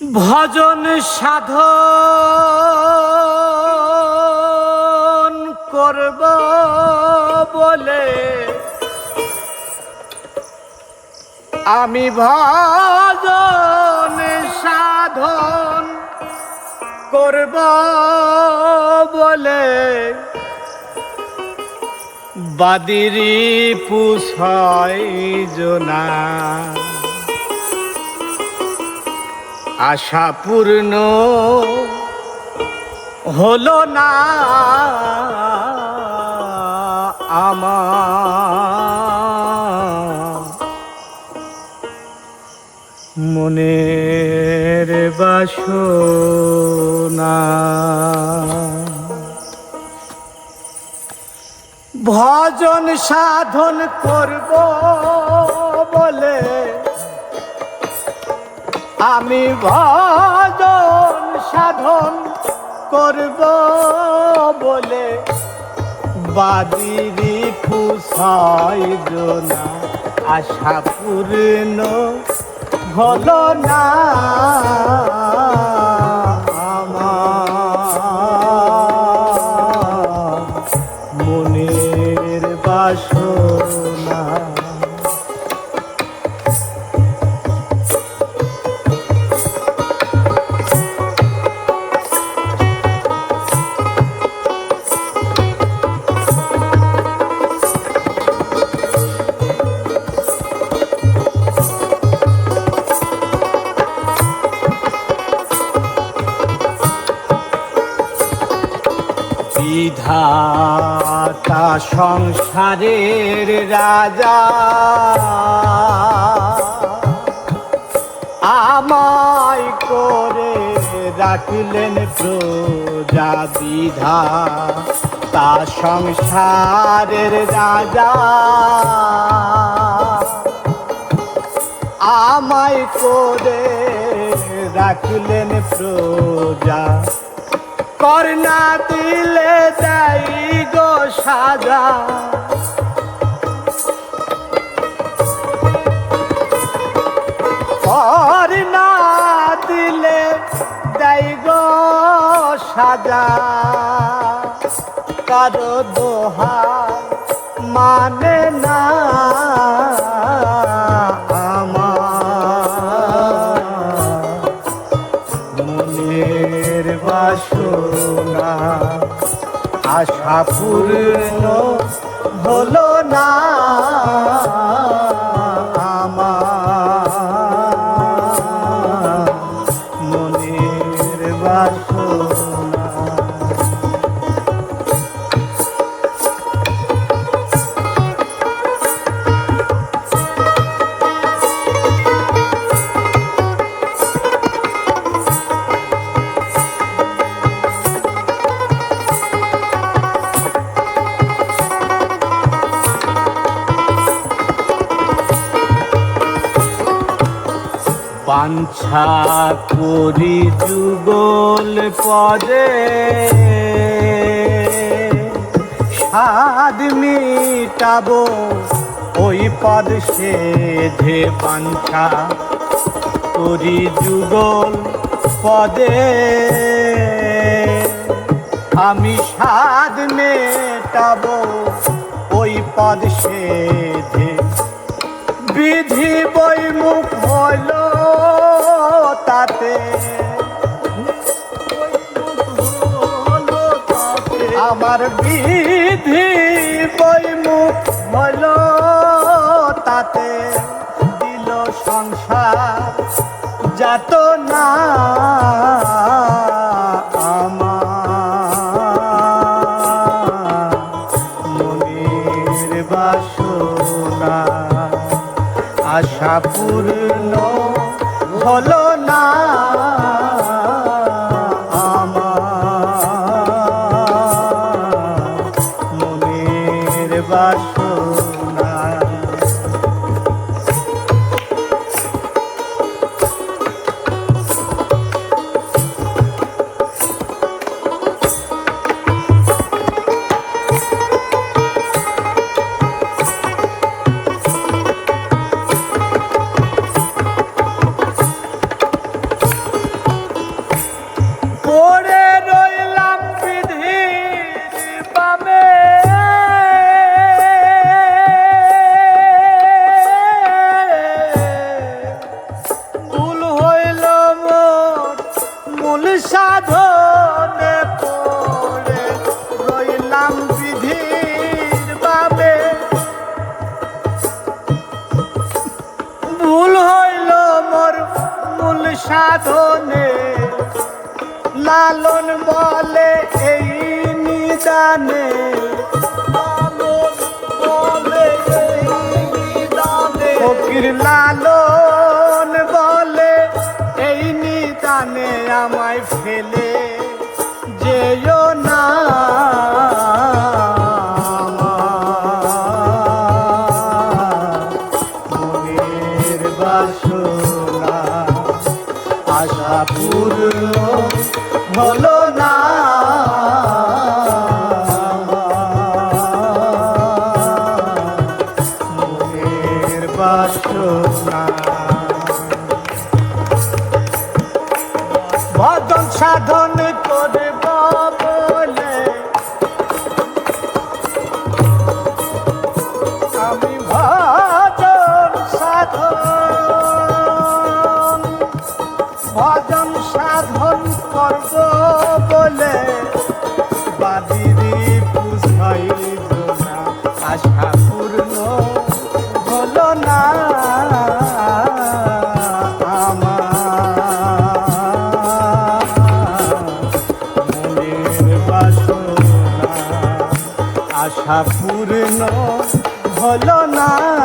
ভজন সাধন করব বলে। আমি ভজন সাধন করব বলে। বাদিরি পুষয় জোনা আশা পূর্ণ হলো না আমার। মনের বাসনা ভজন সাধন করব। আমি ভজন সাধন করব বলে বাদিরি ফুসাই না আশা পূর্ণ হলো না আমার। মনের বাসনা বিধাতা সংসারের রাজা। আমায় করে রাখলেন প্রজা বিধা তা সংসারের রাজা। আমায় করে রাখলেন প্রজা করনা দিলে যাই গো সাজা। করনা দিলে যাই গো সাজা। কারও দোহা মানে না আমার। মনের বাসনা আশা পূর্ণ হলো না। বাঞ্ছা করি যুগল পদে। স্বাদ মিটাবো ওই পদ সেধে বাঞ্ছা করি যুগল পদে। আমি স্বাদ মেটাবো ওই পদ সেধে। বিধি বৈমুখ হইল তাতে। আমার বিধি বৈমুখ হইল তাতে। আশা পূর্ণ হলো না আমার। মনের বাসনা সাধনে লালন বলে এই নিদানে। লালন বলে এই নিদানে। ঠাকুর ন হল না।